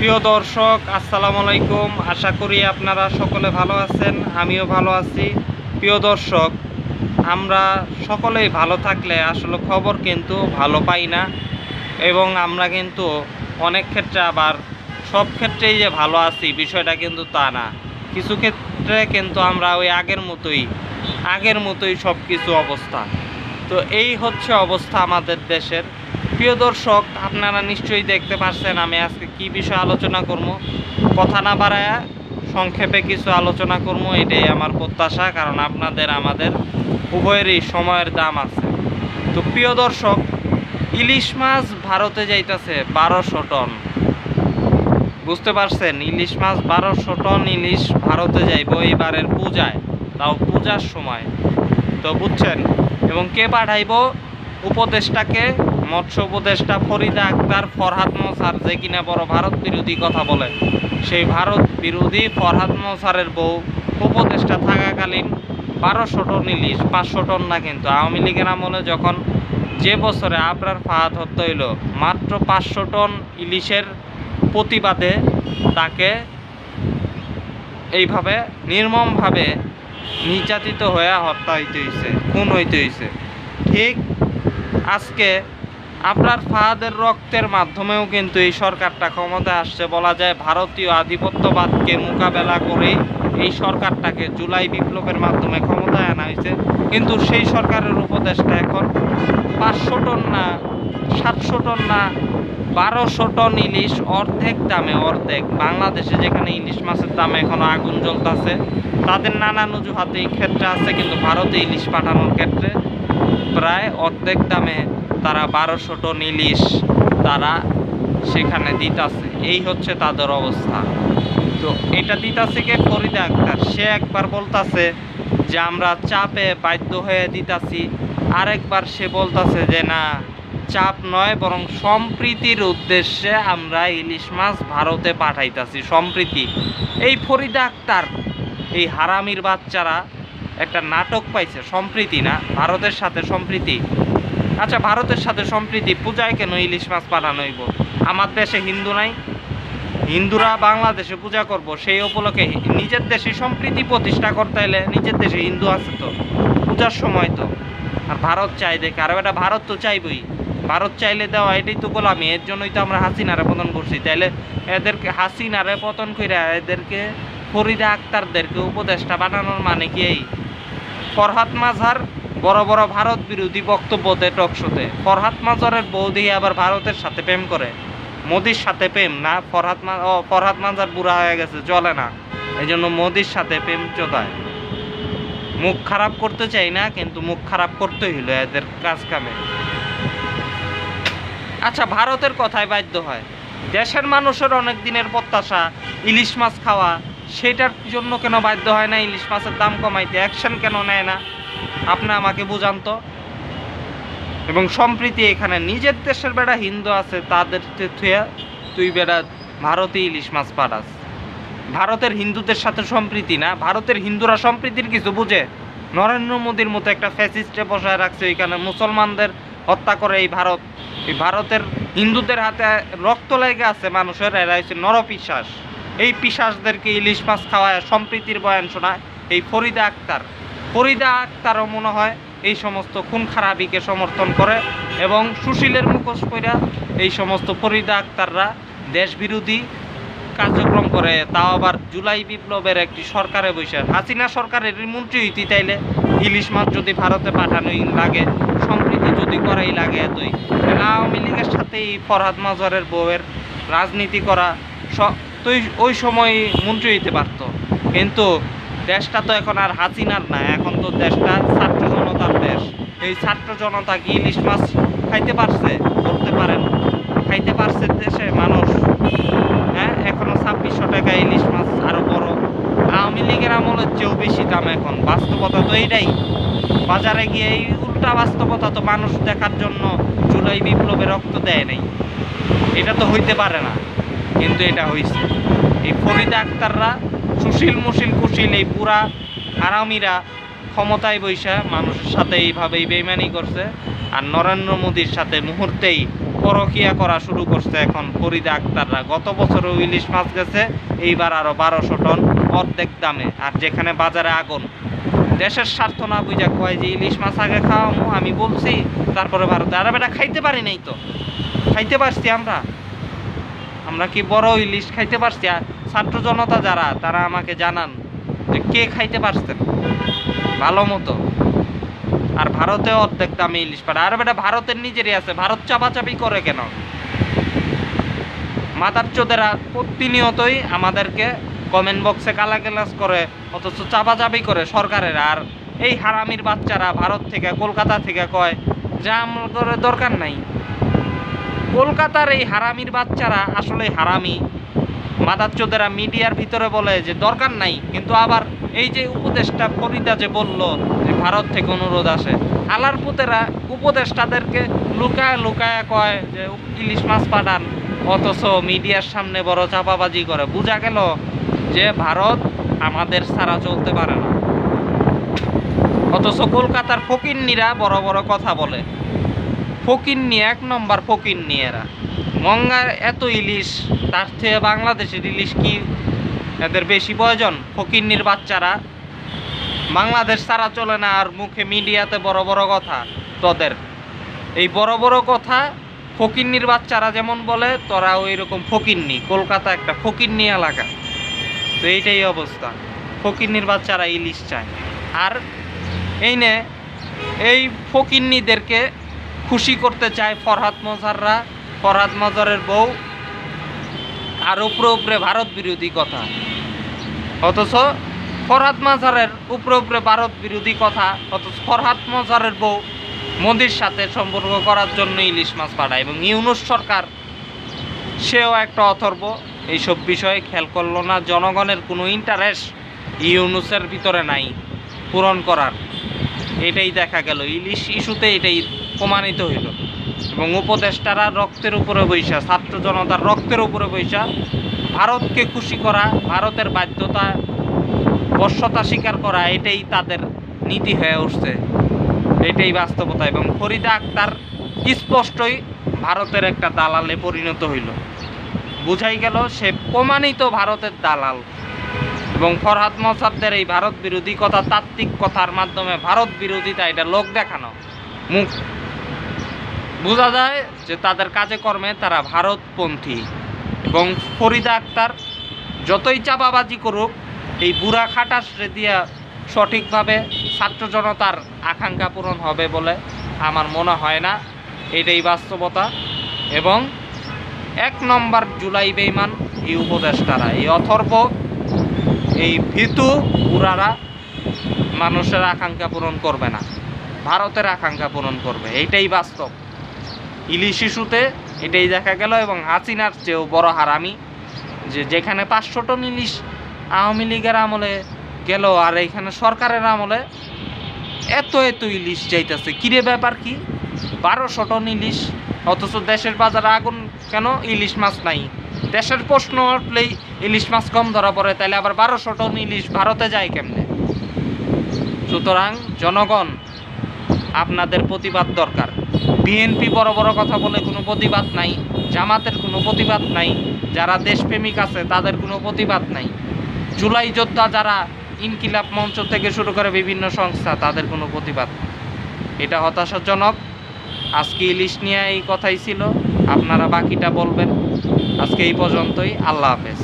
প্রিয় দর্শক, আসসালামু আলাইকুম। আশা করি আপনারা সকলে ভালো আছেন, আমিও ভালো আছি। প্রিয় দর্শক, আমরা সকলেই ভালো থাকলে আসলে খবর কিন্তু ভালো পাই না এবং আমরা কিন্তু অনেক ক্ষেত্রে আবার সব ক্ষেত্রেই যে ভালো আছি বিষয়টা কিন্তু তা না। কিছু ক্ষেত্রে কিন্তু আমরা ওই আগের মতোই আগের মতোই সব কিছু অবস্থা। তো এই হচ্ছে অবস্থা আমাদের দেশের। প্রিয় দর্শক, আপনারা নিশ্চয়ই দেখতে পাচ্ছেন আমি আজকে কি বিষয়ে আলোচনা করব। কথা না বাড়ায় সংক্ষেপে কিছু আলোচনা করব, এটাই আমার প্রত্যাশা, কারণ আপনাদের আমাদের উভয়েরই সময়ের দাম আছে। তো প্রিয় দর্শক, ইলিশ মাছ ভারতে যাইতেছে বারোশো টন। বুঝতে পারছেন, ইলিশ মাছ বারোশো টন ইলিশ ভারতে যাইব এইবারের পূজায়, তাও পূজার সময়। তো বুঝছেন? এবং কে পাঠাইব? উপদেষ্টাকে মৎস্য উপদেষ্টা ফরিদা আক্তার ফরহাদ মসার যে কিনা বড় ভারত বিরোধী কথা বলে। সেই ভারত বিরোধী ফরহাদ মসারের বউ উপদেষ্টা থাকাকালীন বারোশো টন ইলিশ, পাঁচশো টন না কিন্তু আওয়ামী লীগের আমলে যখন যে বছরে আবরার ফাহাদ হত্যা হইল, মাত্র পাঁচশো টন ইলিশের প্রতিবাদে তাকে এইভাবে নির্মমভাবে নির্যাতিত হয়ে হত্যা হইতে হইছে, খুন হইতে হইছে। ঠিক আজকে আপনার ফাহাদের রক্তের মাধ্যমেও কিন্তু এই সরকারটা ক্ষমতায় আসছে বলা যায়। ভারতীয় আধিপত্যবাদকে মোকাবেলা করে এই সরকারটাকে জুলাই বিপ্লবের মাধ্যমে ক্ষমতায় আনা হয়েছে। কিন্তু সেই সরকারের উপদেশটা এখন পাঁচশো টন না, সাতশো টন না, বারোশো টন ইলিশ অর্ধেক দামে অর্ধেক। বাংলাদেশে যেখানে ইলিশ মাছের দাম এখনও আগুন জ্বলতেছে, তাদের নানান অজুহাতে এই ক্ষেত্রে আছে, কিন্তু ভারতে ইলিশ পাঠানোর ক্ষেত্রে প্রায় অর্ধেক দামে তারা বারোশো টন ইলিশ তারা সেখানে দিতাছে। এই হচ্ছে তাদের অবস্থা। তো এটা দিতাছে কে? ফরিদা আক্তার। সে একবার বলতাছে যে, আমরা চাপে বাধ্য হয়ে দিতাছি। আরেকবার সে বলতাছে যে, না, চাপ নয়, বরং সম্প্রীতির উদ্দেশ্যে আমরা ইলিশ মাছ ভারতে পাঠাইতাছি, সম্প্রীতি। এই ফরিদা আক্তার, এই হারামির বাচ্চারা একটা নাটক পাইছে, সম্প্রীতি না? ভারতের সাথে সম্প্রীতি? আচ্ছা ভারতের সাথে সম্প্রীতি, পূজায় কেন ইলিশ মাছ পাঠানো হইব? আমার দেশে হিন্দু নাই। হিন্দুরা বাংলাদেশে পূজা করব, সেই উপলক্ষে নিজের দেশে সম্প্রীতি প্রতিষ্ঠা করতে এলে নিজের দেশে হিন্দু আছে তো, পূজার সময় তো। আর ভারত চাই দেখে, আর এটা ভারত তো চাইবই। ভারত চাইলে দেওয়া এটাই তো গোলামি, এর জন্যই তো আমরা হাসিনারে পতন করছি। তাইলে এদেরকে, হাসিনারে পতন করে এদেরকে, ফরিদা আক্তারদেরকে উপদেষ্টা বানানোর মানে কি এই? ফরহাদ মাঝার বড় বড় ভারত বিরোধী বক্তব্য দেয় টকশোতে ফরহাদ মাজারের বউ দিয়ে আবার ভারতের সাথে প্রেম করে। মোদির সাথে প্রেম না, ফরহাদ ও, ফরহাদ মাজার বুড়া হয়ে গেছে চলে না। এই জন্য মোদির সাথে প্রেম চোদায়। মুখ খারাপ করতে চাই না, কিন্তু মুখ খারাপ করতে হইল এদের কাজ কামে আচ্ছা ভারতের কথায় বাধ্য হয়। দেশের মানুষের অনেক দিনের প্রত্যাশা, ইলিশ মাছ খাওয়া, সেটার জন্য কেন বাধ্য হয় না? ইলিশ মাছের দাম কমাইতে অ্যাকশন কেন নেয় না? আপনি আমাকে বুঝান তো। এবং সম্প্রীতি এখানে নিজের দেশের বেড়া হিন্দু আছে, তাদের থুয়া তুই বেড়া ভারতে ইলিশ মাছ পাঠাস। ভারতের হিন্দুদের সাথে সম্প্রীতি না, ভারতের হিন্দুরা সম্প্রীতির কিছু বুঝে? নরেন্দ্র মোদীর মতো একটা ফ্যাসিস্টে বসায় রাখছে এখানে মুসলমানদের হত্যা করে এই ভারত। এই ভারতের হিন্দুদের হাতে রক্ত লেগে আছে মানুষের, এরা হচ্ছে নরপিশ্বাস এই পিশাসদেরকে ইলিশ মাছ খাওয়ায় সম্প্রীতির বয়ান শোনায় এই ফরিদা আক্তার। ফরিদা আক্তারও মনে হয় এই সমস্ত খুন খারাপিকে সমর্থন করে এবং সুশীলের মুখোশ কইরা এই সমস্ত ফরিদা আক্তাররা দেশ বিরোধী কার্যক্রম করে। তাও আবার জুলাই বিপ্লবের একটি সরকারে বসে। হাসিনা সরকারের মন্ত্রী হইতে তাইলে ইলিশ মাছ যদি ভারতে পাঠানোই লাগে, সম্প্রীতি যদি করাই লাগে এতই। আওয়ামী লীগের সাথে এই ফরহাদ মাজারের বউয়ের রাজনীতি করা স- তো ওই- ওই সময় মন্ত্রী হইতে পারতো। কিন্তু দেশটা তো এখন আর হাসিনার না, এখন তো দেশটা ছাত্র জনতার দেশ। এই ছাত্র জনতা কি ইলিশ মাছ খাইতে পারছে? বলতে পারেন। খাইতে পারছে দেশে মানুষ। হ্যাঁ এখনও ছাব্বিশশো টাকা ইলিশ মাছ আরও বড়। আওয়ামী লীগের আমলের চেয়েও বেশি দাম এখন। বাস্তবতা তো এইটাই। বাজারে গিয়ে এই উল্টা বাস্তবতা তো মানুষ দেখার জন্য জুলাই বিপ্লবে রক্ত দেয় নাই। এটা তো হইতে পারে না, কিন্তু এটা হয়েছে এই ফরিদা আক্তাররা সুশীল মুশিল কুশীল এই পুরা হারামিরা ক্ষমতায় বৈশা মানুষের সাথে এইভাবেই বেইমানি করছে। আর নরেন্দ্র মোদীর সাথে মুহূর্তেই পরকিয়া করা শুরু করছে এখন ফরিদা আক্তাররা। গত বছরও ইলিশ মাছ গেছে, এইবার আরও বারোশো টন অর্ধেক দামে। আর যেখানে বাজারে আগুন, দেশের স্বার্থ না বুঝা কয় যে ইলিশ মাছ আগে খাওয়ামো, আমি বলছি, তারপরে ভারতে। আর বেটা খাইতে পারি নাই তো। খাইতে পারছি আমরা। আমরা কি বড় ইলিশ খাইতে পারছি? আর ছাত্র জনতা যারা, তারা আমাকে জানান যে কে খাইতে পারছেন ভালো মতো। আর ভারতে অর্ধেক দামে ইলিশ পাঠায় আর বেটা, ভারতের নিজেরই আছে। ভারত চাপাচাপি করে কেন? মাদার চোদেরা প্রতিনিয়তই আমাদেরকে কমেন্ট বক্সে গালাগালাজ করে, অথচ চাপাচাপি করে সরকারের। আর এই হারামির বাচ্চারা ভারত থেকে, কলকাতা থেকে কয় যে আমাদের দরকার নাই। কলকাতার এই হারামির বাচ্চারা আসলে হারামি। মাদার চোদেরা মিডিয়ার ভিতরে বলে যে দরকার নাই, কিন্তু আবার এই যে উপদেষ্টা ফরিদা যে বলল যে ভারত থেকে অনুরোধ আসে, আলার পুতেরা উপদেষ্টাদেরকে লুকায় লুকায় কয় যে ইলিশ মাছ পাঠান, অথচ মিডিয়ার সামনে বড় চাপাবাজি করে। বোঝা গেল যে ভারত আমাদের ছাড়া চলতে পারে না। অথচ কলকাতার ফকিন্নিরা বড় বড় কথা বলে। ফকিন্নি এক নম্বর ফকিন্নি এরা। গঙ্গার এত ইলিশ, তার থেকে বাংলাদেশের ইলিশ কি এদের বেশি প্রয়োজন? ফকিন্নির বাচ্চারা। বাংলাদেশ ছাড়া চলে না আর মুখে মিডিয়াতে বড় বড় কথা তোদের। এই বড় বড় কথা ফকিন্নির বাচ্চারা যেমন বলে তোরা ওই রকম ফকিন্নি। কলকাতা একটা ফকিন্নি এলাকা। তো এইটাই অবস্থা। ফকিন্নির বাচ্চারা ইলিশ চায়। আর এই নে, এই ফকিন্নিদেরকে খুশি করতে চায় ফরহাদ মজাররা। ফরহাদ মজারের বউ আর উপরে উপরে ভারত বিরোধী কথা। অথচ ফরহাদ মাজারের উপরে উপরে ভারত বিরোধী কথা, অথচ ফরহাদ মজারের বউ মোদির সাথে সম্পর্ক করার জন্য ইলিশ মাছ পাঠায় এবং ইউনুস সরকার, সেও একটা অথর্ব। এইসব বিষয়ে খেয়াল করল না, জনগণের কোনো ইন্টারেস্ট ইউনুসের ভিতরে নাই পূরণ করার। এটাই দেখা গেল। ইলিশ ইস্যুতে এটাই প্রমাণিত হইল। এবং উপদেষ্টারা রক্তের উপরে বৈশা, ছাত্র জনতার রক্তের উপরে বৈশা, ভারতকে খুশি করা, ভারতের বাধ্যতা, বর্ষতা স্বীকার করা, এটাই তাদের নীতি হয়ে উঠছে। এটাই বাস্তবতা এবং ফরিদা আক্তার স্পষ্টই ভারতের একটা দালালে পরিণত হইল। বুঝাই গেল, সে প্রমাণিত ভারতের দালাল। এবং ফরহাদ মসাদদের এই ভারত বিরোধী কথা তাত্ত্বিক কথার মাধ্যমে ভারত বিরোধিতা এটা লোক দেখানো। মুখ বোঝা যায় যে তাদের কাজে কর্মে তারা ভারতপন্থী এবং ফরিদা আক্তার যতই চাপাবাজি করুক, এই বুড়া খাটাসরে দিয়া সঠিকভাবে ছাত্র জনতার আকাঙ্ক্ষা পূরণ হবে বলে আমার মনে হয় না। এটাই বাস্তবতা এবং এক নম্বর জুলাই বেইমান এই উপদেষ্টারা, এই অথর্ব, এই ভীতু বুড়ারা মানুষের আকাঙ্ক্ষা পূরণ করবে না, ভারতের আকাঙ্ক্ষা পূরণ করবে। এইটাই বাস্তব। ইলিশ ইস্যুতে এটাই দেখা গেল এবং হাসিনার চেয়েও বড় হারামি যে যেখানে পাঁচশো টন ইলিশ আওয়ামী লীগের আমলে গেল আর এখানে সরকারের আমলে এত এত ইলিশ যাইতেছে। কিরে ব্যাপার কি? বারোশো টন ইলিশ, অথচ দেশের বাজারে আগুন কেন? ইলিশ মাছ নাই। দেশের প্রশ্ন উঠলেই ইলিশ মাছ কম ধরা পড়ে তাহলে আবার বারোশো টন ইলিশ ভারতে যায় কেমনে? সুতরাং জনগণ, আপনাদের প্রতিবাদ দরকার। বিএনপি বড় বড় কথা বলে কোনো প্রতিবাদ নাই, জামাতের কোনো প্রতিবাদ নাই, যারা দেশপ্রেমিক আছে তাদের কোনো প্রতিবাদ নাই। জুলাই যোদ্ধা যারা ইনকিলাব মঞ্চ থেকে শুরু করে বিভিন্ন সংস্থা, তাদের কোনো প্রতিবাদ। এটা হতাশাজনক। আজকে ইলিশ নিয়ে এই কথাই ছিল। আপনারা বাকিটা বলবেন। আজকে এই পর্যন্তই। আল্লাহ হাফেজ।